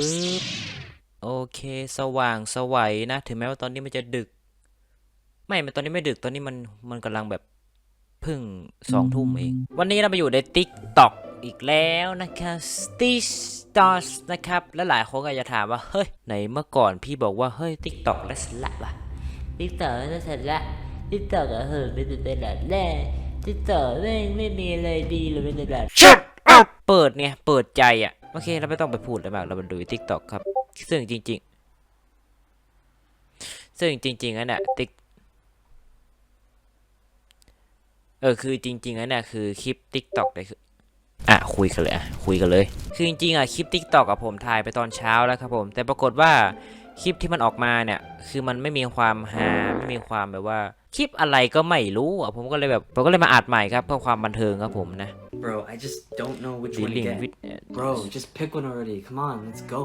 ปึ๊บ โอเค สว่างสวัยนะ ถึงแม้ว่าตอนนี้มันจะดึก ไม่ มันตอนนี้ไม่ดึก ตอนนี้มัน มันกำลังแบบเพึ่งสองทุ่มเอง วันนี้เรามาอยู่ใน t ิ k t o k อีกแล้วนะครับ s t i s t a r s นะครับ และหลายคนก็จะถามว่า เฮ้ย ไหนเมื่อก่อนพี่บอกว่า เฮ้ย t ิ k t o k และสละวะติ๊กต็อกน่าจะละติ๊กต็อกอะเหอะไม่เป็นตลาดแน่ติ๊กต็อกไม่งไม่มีอะไรดีเลยเป็นตลาด Shut up เปิดเนี่ย เปิดใจอะ โอเค เราไม่ต้องไปพูดอะไรมากเราไปดูทิกตอกครับ ซึ่งจริง ๆ ซึ่งจริงๆอันน่ะติ๊กเออคือจริง ๆอันน่ะคือคลิปทิกตอกเลยคืออะคุยกันเลยอะคุยกันเลย คือจริงๆอะคลิปทิกตอกกับผมถ่ายไปตอนเช้าแล้วครับผม แต่ปรากฏว่า คลิปที่มันออกมาเนี่ย คือมันไม่มีความฮาไม่มีความแบบว่า คลิปอะไรก็ไม่รู้อะผมก็เลยแบบผมก็เลยมาอัดใหม่ครับเพื่อความบันเทิงครับผมนะ Bro, I just don't know which one to dealing get. with Bro, just pick one already. Come on, let's go.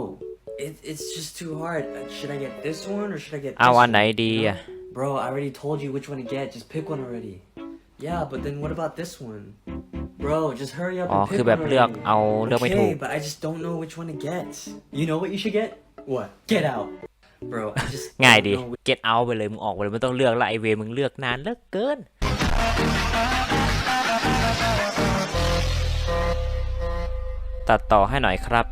It, it's just too hard. Uh, Should I get this one or should I get เอา this อัน one? ไหนดีอะ Bro, I already told you which one to get. Just pick one already. Yeah, but then what about this one? Bro, just hurry up อ๋อ and คือ pick แบ one บเลือก already. เอาเลือกไม่ถูก Okay, but I just don't know which one to get. You know what you should get? What? Get out. Bro, I just ง่าย don't ดี know which- get out ไปเลยมึงออกไปเลยไม่ต้องเลือกละไอเวมึงเลือกนานเหลือกเกิน ตัดต่อให้หน่อยครับ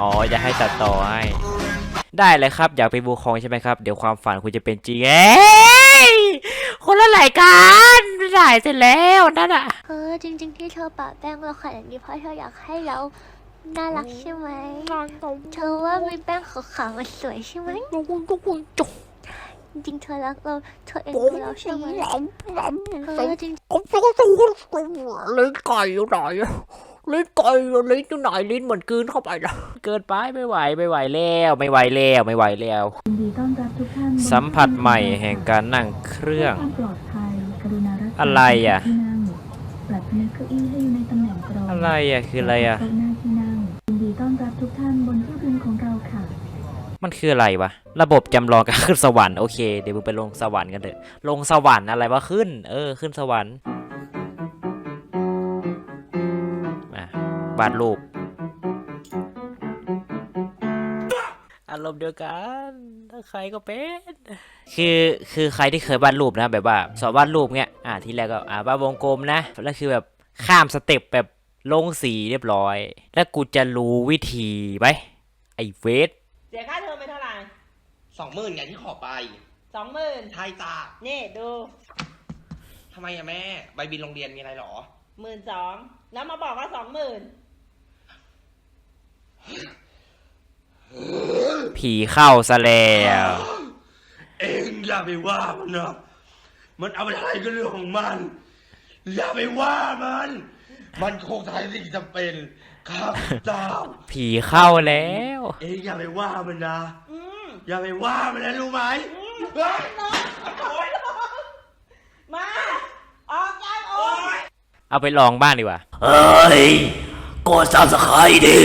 อ๋อจะให้ตัดต่อให้ ได้เลยครับ อยากไปบูคองใช่ไหมครับ เดี๋ยวความฝันคุณจะเป็นจริงเอ้ยคนละรายการไม่ได้เสร็จแล้วนั่นอะ เออจริง ๆ ที่เธอปะแป้งเราขนาดนี้เพราะเธออยากให้เรา น่ารักใช่ไหมเธอว่ามีแป้งขาวๆมันสวยใช่ไหมจริงๆเธอรักเรา เธอเอ็นดูเราใช่ไหมเออจริงผมจะก็ต้องลิ้นไก่อยู่ไหนอะลิ้นไก่อยู่ลิ้นอยู่ไหนลิ้นเหมือนกลืนเข้าไปนะเกินไปไม่ไหวไม่ไหวแล้วไม่ไหวแล้วไม่ไหวแล้ว ยินดีต้อนรับทุกท่านบนสัมผัสใหม่แห่งการนั่งเครื่องความปลอดภัยกรุณารักษาอะไรอะ ที่นั่งปรับพนักเก้าอี้ให้อยู่ในตำแหน่งตรงอะไรอะคืออะไรอะโต๊หน้าที่นั่งยินดีต้อนรับทุ กท่านบนเครื่องบินของเราค่ะ มันคืออะไรวะ ระบบจำลองการขึ้นสวรรค์โอเค เดี๋ยวมึงไปลงสวรรค์กันเถอะ ลงสวรรค์อะไรวะขึ้น เออ ขึ้นสวรรค์มาวาดรูป อารมณ์เดียวกันถ้าใครก็เป็น คือคือใครที่เคยวาดรูปนะแบบว่าสอนวาดรูปเนี้ย อ่าทีแรกก็อ่าวาดวงกลมนะ แล้วคือแบบข้ามสเต็ปแบบ ลงสีเรียบร้อย แล้วกูจะรู้วิธีไหมไอ้เวทเสียค่าเทอมไปเท่าไหร่สองหมื่นอย่างที่ขอไปสองหมื่นใช่จ้านี่ดูทำไมอะแม่ ใบบินโรงเรียนมีอะไรหรอหมื่นสองแล้วมาบอกว่าสองหมื่นผีเข้าซะแล้วเองอย่าไปว่ามันนะมันเอาไปอะไรก็เรื่องของมัน อย่าไปว่ามัน มันคงทำสิ่งจำเป็นครับเจ้าผีเข้าแล้ว เองอย่าไปว่ามันนะ อืมอย่าไปว่ามันนะรู้ไหมเฮ้ยโอ๊ยมา ออกจากโอ้ยเอาไปลองบ้านดีกว่า เฮ้ยกดซับสไครต์ดิ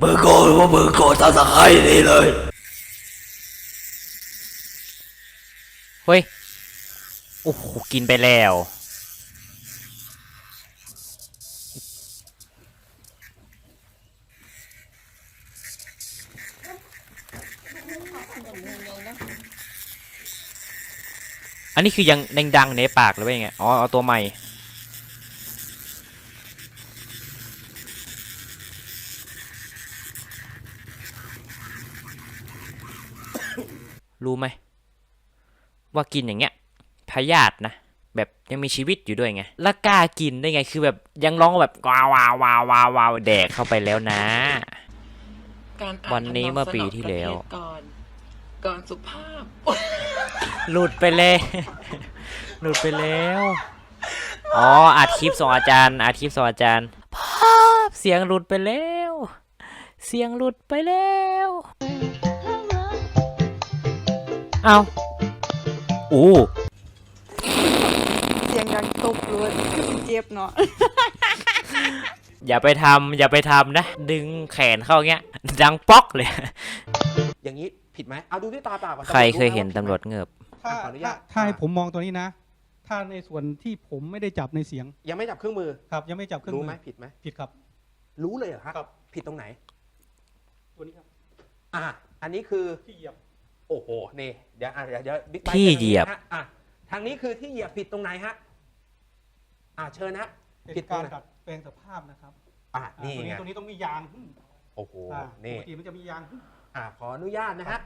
มึงโกดว่ามึงกดซับสไครต์ดิเลย เฮ้ย โอ้โห กินไปแล้ว อันนี้คือยังดังๆในปากหรือว่ายังไง อ๋อ เอาตัวใหม่ รู้ไหม ว่ากินอย่างเงี้ยพยาธินะ แบบยังมีชีวิตอยู่ด้วยไงแล้วกล้ากินได้ไง คือแบบยังร้องแบบว้าวว้าวว้าวว้าวว้าวแดกเข้าไปแล้วนะการอ่าวันนี้เมื่อปีที่แล้วประเทศก่อน ก่อนสุภาพ หลุดไปแล้วหลุดไปแล้ว อ๋ออัดคลิปส่งอาจารย์อัดคลิปส่งอาจารย์ภาพเสียงหลุดไปแล้ว เสียงหลุดไปแล้ว เอาอู้เสียงดังตุบเลยเจ็บเนาะอย่าไปทำอย่าไปทำนะ ดึงแขนเข้าเงี้ย ดังป๊อกเลย อย่างนี้ ผิดไหมเอาดูด้วยตาเปล่าก่อนใครเคยเห็นตำรวจเงือบขออนุญาต ถ้าให้ผมมองตัวนี้นะ ถ้าในส่วนที่ผมไม่ได้จับในเสียงยังไม่จับเครื่องมือ ครับ ยังไม่จับเครื่องรู้มืไหมผิดไหม ผิดครับ รู้เลยเหรอครับครับ ผิดตรงไหน ตัวนี้ครับอะอันนี้คือ ที่เหยียบโอ้โห นี่ เดี๋ยวอะเดี๋ยวเดี๋ยวบิ๊กไบค์ที่เหยียบฮะอะทางนี้คือที่เหยียบผิดตรงไหนฮะ อะเชิญนะ เป็นผิดตรกางรไหนดัดแปลงสภาพนะครับอะอ่านี่ตัวไงนี้ตัวนี้ต้องมียางหุ้มโอ้โห อ่านี่ปกติมันจะมียางหุ้ม อะขออนุญาตนะฮะ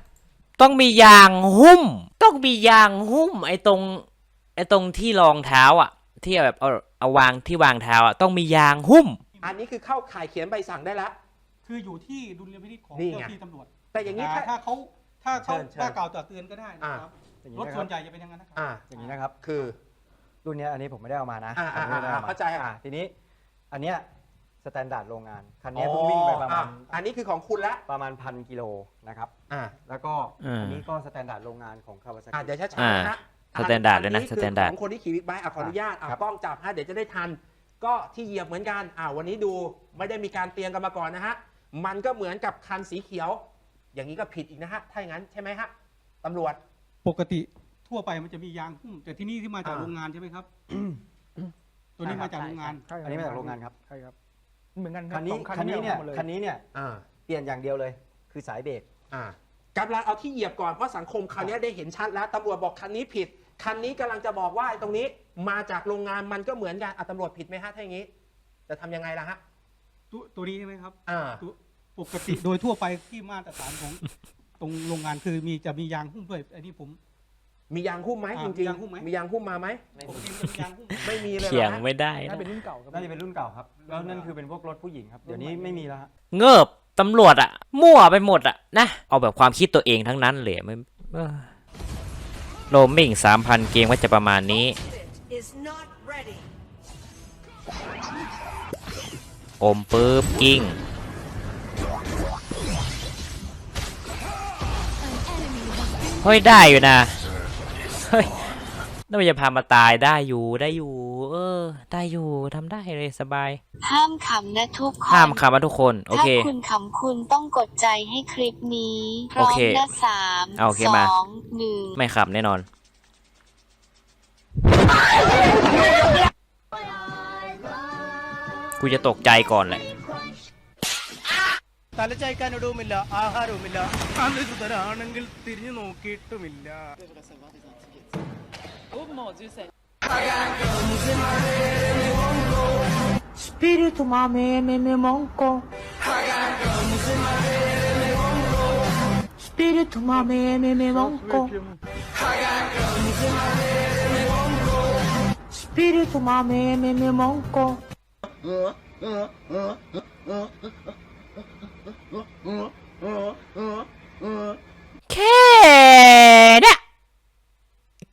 ต้องมียางหุ้ม ต้องมียางหุ้ม ไอ้ตรง ไอ้ตรงที่รองเท้าอะ ที่แบบเอาเอาวางที่วางเท้าอะต้องมียางหุ้ม อันนี้คือเข้าข่ายเขียนใบสั่งได้แล้ว คืออยู่ที่ดุลยพินิจของนี่ไง เจ้าที่ตำรวจแต่อย่างนี้นี้ถ้า ถ้าเขาถ้าเขาเชิญเชิญ ว่ากล่าวตักเตือนก็ได้นะครับอย่างรนี้ถนะคส่รัวนบใหญ่จะเป็นอย่างนั้นนะครับ อะอย่างนี้นะครับคือรุ่นเนี้ยอันนี้ผมไม่ได้เอามานะอ่าอ่าผมไม่ได้อ่าเอามาเข้าใจครับอ่ทีนี้อันเนี้ย สแตนดาร์ดโรงงาน คันเนี้ยเพิ่งวิ่งไปประมาณอ๋ออ่อันนี้คือของคุณละประมาณพันกิโลนะครับ อะแล้วก็อ่าอันนี้ก็สแตนดาร์ดโรงงานของคาวาซาอะกิเดี๋ยวช้าอ่าๆนะฮะสแตนดาร์ดเลยนะอัคือสแตนดาร์ดของคนที่ขี่บิ๊กไบค์อะขออนุญาตอะครับกล้องจับฮะเดี๋ยวจะได้ทัน ก็ที่เหยียบเหมือนกันอ่าวันนี้ดูไม่ได้มีการเตรียมกันมาก่อนนะฮะมันก็เหมือนกับคันสีเขียว อย่างนี้ก็ผิดอีกนะฮะถ้าอย่างนั้นใช่ไหมฮะตำรวจปกติทั่วไปมันจะมียางหุ้มแต่ที่นี่ที่มาจากอ่าโรงงานใช่ไหมครับ ตัวนี้มาจากโรงงาน อันนี้มาจากโรงงานครับใช่ครับ เหมือนกันคันนี้สองคันนี้เนี่ยอามาลคันนี้เนี่ยอ่าเปลี่ยนอย่างเดียวเลย คือสายเบรก อ่ากำลังเอาที่เหยียบก่อนเพราะสังคมคราวนี้ได้เห็นชัดแล้วตำรวจบอกคันนี้ผิด คันนี้กำลังจะบอกว่าไอ้ตรงนี้มาจากโรงงานมันก็เหมือนกันอะตำรวจผิดไหมฮะถ้าอย่างนี้ จะทำยังไงล่ะฮะตัวตัวนี้ใช่ไหมครับอ่าตัวปกติโดยทั่วไปที่มาตรฐานของ ตรงโรงงานคือมีจะมียางหุ้มด้วยอันนี้ผม มียางหุ้มไหมอ่าจมีริงยางหุ้มไหม ๆมียางหุ้มมาไหมปกติมันจะมียางหุ้ม ไม่มีเลยหรอเถียงฮะไม่ได้น่านะเป็นรุ่นเก่าครับน่าจะเป็นรุ่นเก่าครับ แล้วนั่นคือเป็นพวกรถผู้หญิงครับ เดี๋ยวนี้ไม่มีแล้วฮะเงิบตำรวจอะมั่วไปหมดอะนะเอาแบบความคิดตัวเองทั้งนั้นเลยไม่เออโรมมิ่งสามพันเกมก็จะประมาณนี้อมปื๊บกิ้ง เฮ้ยได้อยู่นะเฮ้ยน่าจะพามาตายได้อยู่ได้อยู่ เออ ได้อยู่ทำได้เลยสบาย ห้ามขำนะทุกคน ห้ามคำว่าทุกคน โอเค ถ้าคุณขำคุณต้องกดใจให้คลิปนี้พร้ โอ อม เค นะสาม เอาโอเค ส มา องหนึ่ง ไม่ขับแน่นอน กูจะตกใจก่อนแหละ തലചായ്ക്കാനിടവുമില്ല ആഹാരവുമില്ല അന്ന് തരാണെങ്കിൽ തിരിഞ്ഞു നോക്കിയിട്ടുമില്ല Espírito mameme me monco. Espírito mameme me monco. Espírito mameme me monco. Queira!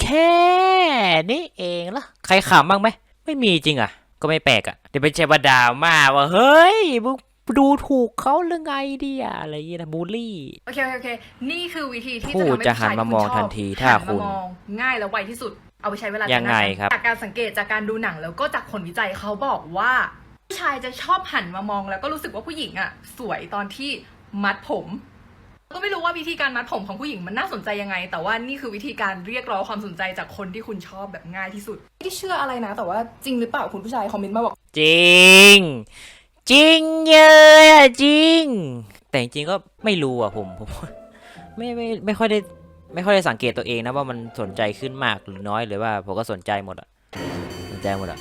ค่เนี้ยแค่นี้เองเหรอใครขำบ้างไหม ไม่มีจริงอะ ก็ไม่แปลกอะ เดี๋ยวไปเชว่าดราม่าว่า เฮ้ยมึงดูถูกเขาหรือไงเดียอะไรอย่างเงี้ยนะบูลลี่ โอเคโอเคโอเค นี่คือวิธีที่ผู้จะทำให้จะหันผู้ชยมามองที่ทัคุนณชบทีถ้าหันคุณมามองง่ายและไวที่สุด เอาไปใช้เวลายังไงจากนั้นครับ จากการสังเกตจากการดูหนังแล้วก็จากผลวิจัยเขาบอกว่าผู้ชายจะชอบหันมามองแล้วก็รู้สึกว่าผู้หญิงอะสวยตอนที่มัดผม ก็ไม่รู้ว่าวิธีการมัดผมของผู้หญิงมันน่าสนใจยังไง แต่ว่านี่คือวิธีการเรียกร้องความสนใจจากคนที่คุณชอบแบบง่ายที่สุดไม่ได้เชื่ออะไรนะ แต่ว่าจริงหรือเปล่าคุณผู้ชายคอมเมนต์มาบอกจริง จริงเยอะจริง แต่จริงๆก็ไม่รู้อะผมผมไม่ไม่ไม่ค่อยได้ไม่ค่อยได้สังเกตตัวเองนะว่ามันสนใจขึ้นมากหรือน้อยหรือว่าผมก็สนใจหมดอะสนใจหมดอะ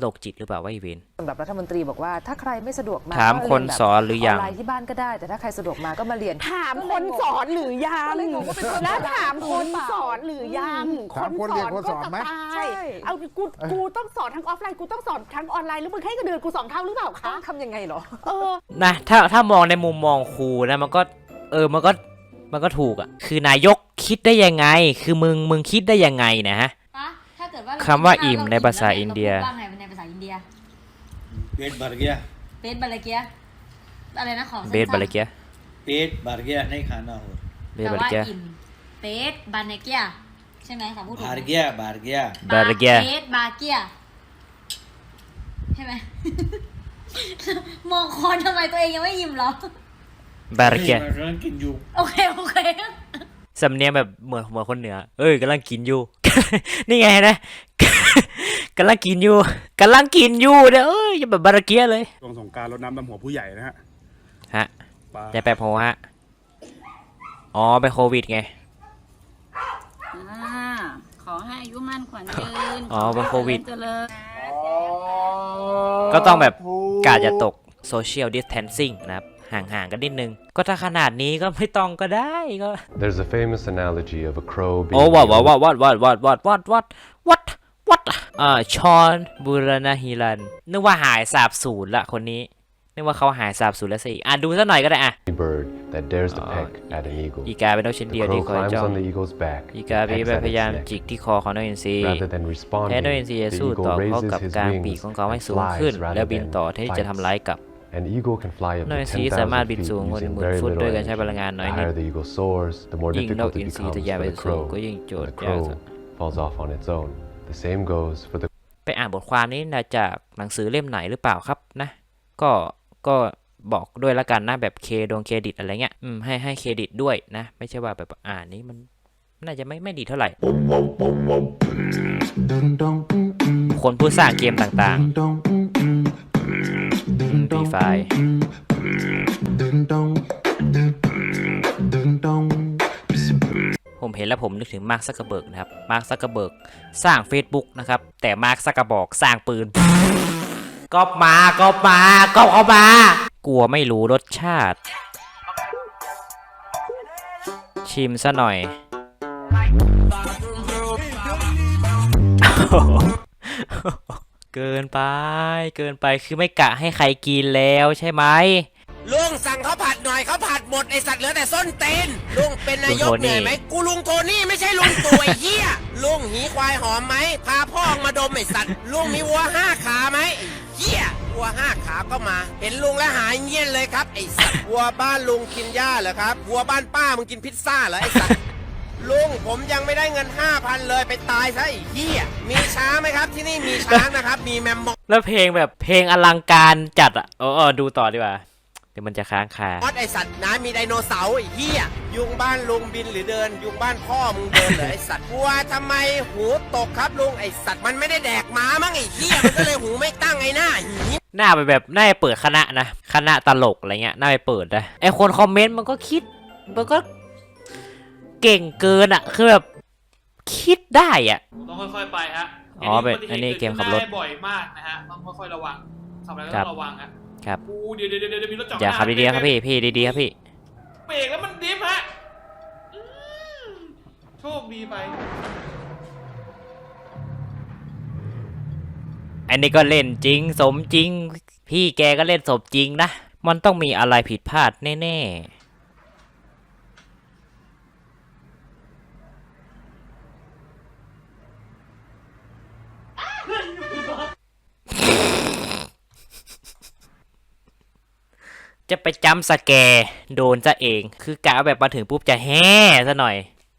โรคจิตหรือเปล่าวะอีเวนสำหรับรัฐมนตรีบอกว่าถ้าใครไม่สะดวกมาถามคนสอนหรือยังออนไลน์ที่บ้านก็ได้ แต่ถ้าใครสะดวกมาก็มาเรียน ถามคนสอนหรือยังแล้วถามคนสอนหรือยังถามคนเรียนคนสอนไหมใช่เอากูกูต้องสอนทั้งออฟไลน์กูต้องสอนทั้งออนไลน์หรือมึงให้กระเดือนกูสองเท่าหรือเปล่าต้คะองทำยังไงเหรอเออนะถ้าถ้ามองในมุมมองครูนะมันก็เออมันก็มันก็ถูกอะคือนายกคิดได้ยังไง คือมึงมึงคิดได้ยังไงนะฮะถ้าเกิดว่าคำว่าอิ่มในภาษาอินเดีย पेट भर गया เบสบาลาเกียอะไรนะของ เบสบาลาเกีย पेट भर गया नहीं खाना और เบส แต่ บาลา ว่า เกีย อิ่มเบสบาลาเกียใช่ไหมสามพูดถูกไหม भर गया भर गया บาลาเกีย เบสบาเกียใช่ไหม มองคอนทำไมตัวเองยังไม่ยิ้มเหรอ บาลาเกีย कि यू โอเค โอเค สำเนียงแบบเหมือนเหมือนคนเหนือ เอ้ยกำลังกินอยู่ นี่ไงนะ กำลังกินอยู่กำลังกินอยู่เด้อเอ้ยอย่าแบบบาราเกียเลยช่วงสงกรารรดน้ำดำหัวผู้ใหญ่นะฮะฮะไปยายแปบโพฮะอ๋อไปโควิดไง อ่าขอให้อายุมั่นขวัญยืนอ๋อเป็นโควิดเจริญก็ต้องแบบกาดจะตกโซเชียลดิส a ทนซิ่งนะครับ ห่างๆกันนิดนึง ก็ถ้าขนาดนี้ก็ไม่ต้องก็ได้ก็ There's a famous analogy of a crow being โอ้วัดวัดวัดวัดวัดวัดวัดวัดวัดวัด วัดอ่าชอนบูรณฮิรัน นึกว่าหายสาบสูญละคนนี้ นึกว่าเขาหายสาบสูญแล้วสิ อะดูซะหน่อยก็ได้อะ bird that dares to peck at an eagle. อีกาเป็นนกชนิด The เดียวที่ crow คอย climbs จ้อง on the eagle's back อี and กาบี pecks แบบ at พยายาม its neck. จิกที่คอของนกอินทรี Rather than แทนนก responding, อินทรีจะ the สู้ต่อ eagle เข้า raises กับ his กลางปีก wings ของเขาให้ and สูงขึ้น flies แล้ว rather บิน than ต่อที่จะทำร้ายกลับ An eagle can fly up นก to อินทรีสามารถ10,000บิน feet สูงกว่า using 10,000 very ฟุต little ด้วยการใช้พลัง energy. งานน้อย The นิด higher the eagle soars, the more ยิ่งนก difficult อิ it นทรี becomes ทะยาน for ไป the สูง crow. ก็ยิ่งโจท The ย์ยาก crow falls off on its own. The same goes for the ไปอ่านบทความนี้นะจากหนังสือเล่มไหนหรือเปล่าครับนะ ก็ก็บอกด้วยละกันนะแบบเคดงเครดิตอะไรเงี้ยอืมให้ให้เครดิตด้วยนะ ไม่ใช่ว่าแบบอ่านนี้มันน่าจะไม่ไม่ดีเท่าไหร่ คนผู้สร้างเกมต่างๆปีไฟ เห็นแล้วผมนึกถึงมาร์คซักเกอร์เบิร์กนะครับ มาร์คซักเกอร์เบิร์กสร้าง Facebook นะครับ แต่มาร์คซักเกอร์บอกสร้างปืน ก็มาก็มาก็เข้ามา กลัวไม่รู้รสชาติ ชิมซะหน่อย เกินไป เกินไปคือไม่กะให้ใครกินแล้วใช่ไหมลุงสั่งข้าวผัดหน่อยข้าวผัด หมดไอสัตว์เหลือแต่ส้นเตนลุงเป็นนายกลุงโทนี่ เหนื่อยไหมกูลุงโทนี่ไม่ใช่ลุงตัวไอ้เหี้ยลุงหีควายหอมไหมพาพ่อออกมาดมไอสัตว์ลุงมีวัวห้าขาไหมไอ้เหี้ยวัวห้าขาก็มา เห็นลุงแล้วหายเงี้ยนเลยครับไอสัตว์วัวบ้านลุงกินหญ้าเหรอครับวัวบ้านป้ามึงกินพิซซ่าเหรอไอสัตว์ ลุงผมยังไม่ได้เงิน 5,000 เลยไปตายซะไอ้เหี้ยมีช้างไหมครับที่นี่มีช้างนะครับ มีแมมมอแล้วเพลงแบบเพลงอลังการจัดอะเออเออดูต่อดีกว่า เดี๋ยวมันจะค้างคาสไอสัตว์นะมีไดโนเสาร์ไอ้เหี้ยยุงบ้านลุงบินหรือเดิน ยุงบ้านพ่อมึงเดินเหรอไอสัตว์วัวทำไมหูตกครับลุงไอสัตว์มันไม่ได้แดกหมามั้งไอ้เหี้ยมันก็เลยหูไม่ตั้งไอ้หน้าหีหน้าไปแบบหน้าไปเปิดคณะนะคณะตลกอะไรเงี้ยหน้าไปเปิดนะไอคนคอมเมนต์มันก็คิดมันก็เก่งเกินอะคือแบบคิดได้อะ ต้องค่อยๆไปฮะอ๋อเป็นอันนี้เกมขับรถ ได้บ่อยมากนะฮะ ต้องค่อยๆระวังขับอะไรก็ครัต้บองระวังฮะ ครับอู้เดี๋ยวเดี๋ยวเดี๋ยวมีรถจอดอย่าหน้ขับดีๆครับพี่พี่ดีๆครับพี่ เบรกแล้วมันดิฟฮะอืมโชคดีไป อันนี้ก็เล่นจริง สมจริง พี่แกก็เล่นสมจริงนะ มันต้องมีอะไรผิดพลาดแน่ๆ จะไปจำสแกร์โดนซะเอง คือกะแบบมาถึงปุ๊บจะแห่ซะหน่อย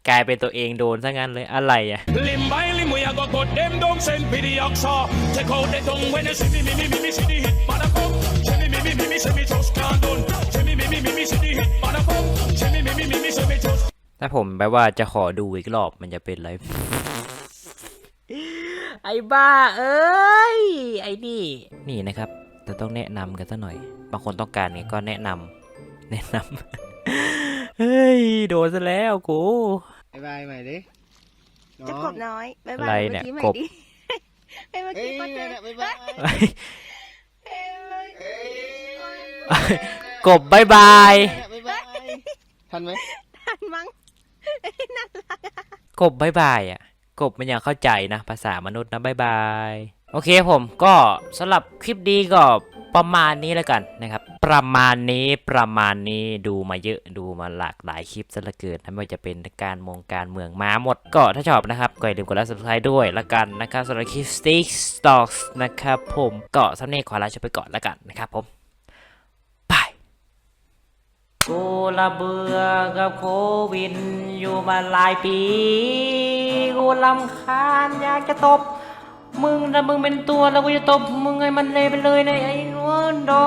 กลายเป็นตัวเองโดนซะงั้นเลยอะไรอะ Lim by lim, we a go cut them down, send for the oxa. Take out the tongue when you see me, me, me, me, me, see the hit, man a come. See me, me, me, me, me, see me just can't done. See me, me, me, me, me, see the hit, man a come. See me, me, me, me, me, see me just ถ้าผมแปลว่าจะขอดูอีกรอบมันจะเป็นอะไรไอ้บ้าเอ้ย ไอ้นี่ นี่นะครับ แต่ต้องแนะนำกันซะหน่อย บางคนต้องการเนี่ยก็แนะนำแนะนำ เฮ้ย โดนซะแล้วกู บายบายใหม่ดิจะกบน้อยบ๊ายอะบาไรยเนี่เมื่ยอกี้ใหม่กบ ดิเอ้ยเมื่อกี้ก็เจอบ๊ายบายกบบายบาย บ๊ายบายทันไหมทันมั้งเอ้ยน่ารักอะกบบายบายอะ กบมันยังเข้าใจนะ ภาษามนุษย์นะบายบาย โอเคผมก็สำหรับคลิปนี้ก็ ประมาณนี้แล้วกันนะครับ ประมาณนี้ประมาณนี้ดูมาเยอะดูมาหลากหลายคลิปซะเหลือเกินไม่ว่าจะเป็นการมองการเมืองมาหมดก็ถ้าชอบนะครับก็อย่าลืมกดไลค์ subscribe ด้วยละกันนะครับสำหรับคลิป Stick Stocks นะครับผมก็สำเนียงขอลาชไปก่อนละกันนะครับผมกูละเบื่อกับโควิดอยู่มาหลายปีกูลำคาญอยากจะตบ มึงถ้ามึงเป็นตัวแล้วกูจะตบมึงไงมันเลยไปเลยในไอ้นวลดอ